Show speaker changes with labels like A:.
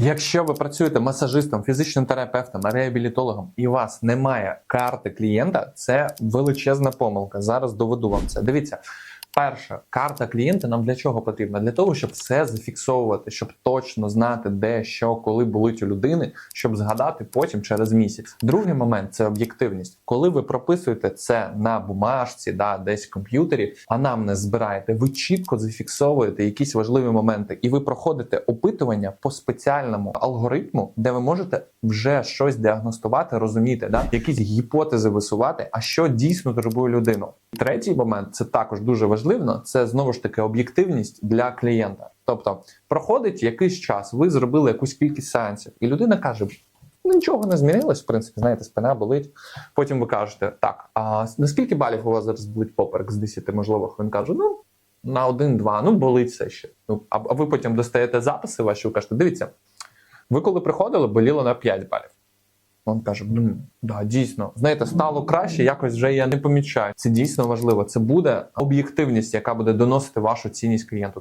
A: Якщо ви працюєте масажистом, фізичним терапевтом, реабілітологом і у вас немає карти клієнта, це величезна помилка. Зараз доведу вам це. Дивіться. Перша карта клієнта нам для чого потрібна? Для того, щоб все зафіксовувати, щоб точно знати, де що, коли болить у людини, щоб згадати потім через місяць. Другий момент це об'єктивність. Коли ви прописуєте це на бумажці, да, десь в комп'ютері, а нам не збираєте, ви чітко зафіксовуєте якісь важливі моменти, і ви проходите опитування по спеціальному алгоритму, де ви можете вже щось діагностувати, розуміти, да, якісь гіпотези висувати, а що дійсно турбує людину. Третій момент це також дуже важливо. Це знову ж таки об'єктивність для клієнта. Тобто проходить якийсь час, ви зробили якусь кількість сеансів, і людина каже: «Ну, нічого не змінилось, в принципі, знаєте, спина болить. Потім ви кажете, так, а наскільки балів у вас зараз болить поперек з 10 можливих? Він каже, ну. На один-два, ну болить все ще. Ну а ви потім достаєте записи ваші, ви кажете, дивіться, ви коли приходили, боліло на 5 балів. Він каже: ну да, дійсно, знаєте, стало краще, якось вже я не помічаю. Це дійсно важливо. Це буде об'єктивність, яка буде доносити вашу цінність клієнту.